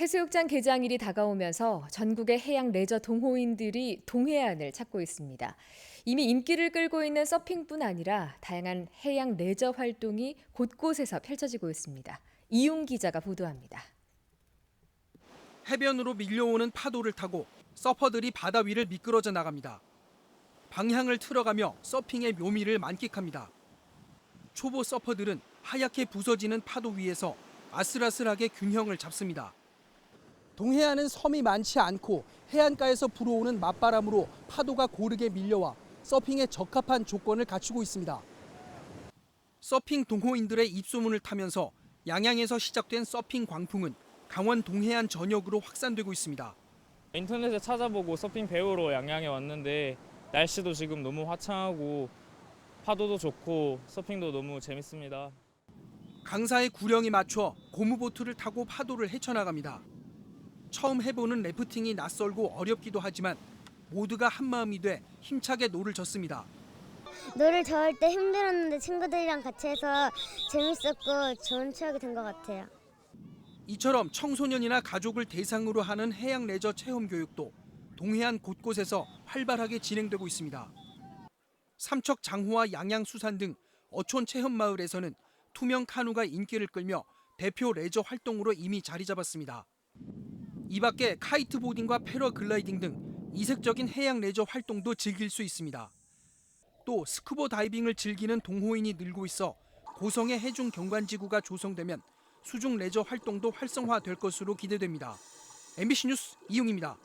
해수욕장 개장일이 다가오면서 전국의 해양 레저 동호인들이 동해안을 찾고 있습니다. 이미 인기를 끌고 있는 서핑뿐 아니라 다양한 해양 레저 활동이 곳곳에서 펼쳐지고 있습니다. 이용 기자가 보도합니다. 해변으로 밀려오는 파도를 타고 서퍼들이 바다 위를 미끄러져 나갑니다. 방향을 틀어가며 서핑의 묘미를 만끽합니다. 초보 서퍼들은 하얗게 부서지는 파도 위에서 아슬아슬하게 균형을 잡습니다. 동해안은 섬이 많지 않고 해안가에서 불어오는 맞바람으로 파도가 고르게 밀려와 서핑에 적합한 조건을 갖추고 있습니다. 서핑 동호인들의 입소문을 타면서 양양에서 시작된 서핑 광풍은 강원 동해안 전역으로 확산되고 있습니다. 인터넷에 찾아보고 서핑 배우러 양양에 왔는데 날씨도 지금 너무 화창하고 파도도 좋고 서핑도 너무 재밌습니다. 강사의 구령에 맞춰 고무보트를 타고 파도를 헤쳐나갑니다. 처음 해보는 래프팅이 낯설고 어렵기도 하지만 모두가 한마음이 돼 힘차게 노를 젓습니다. 노를 저을 때 힘들었는데 친구들이랑 같이 해서 재밌었고 좋은 추억이 된 것 같아요. 이처럼 청소년이나 가족을 대상으로 하는 해양 레저 체험 교육도 동해안 곳곳에서 활발하게 진행되고 있습니다. 삼척 장호와 양양 수산 등 어촌 체험 마을에서는 투명 카누가 인기를 끌며 대표 레저 활동으로 이미 자리 잡았습니다. 이 밖에 카이트보딩과 패러글라이딩 등 이색적인 해양 레저 활동도 즐길 수 있습니다. 또 스쿠버 다이빙을 즐기는 동호인이 늘고 있어 고성의 해중 경관지구가 조성되면 수중 레저 활동도 활성화될 것으로 기대됩니다. MBC 뉴스 이용입니다.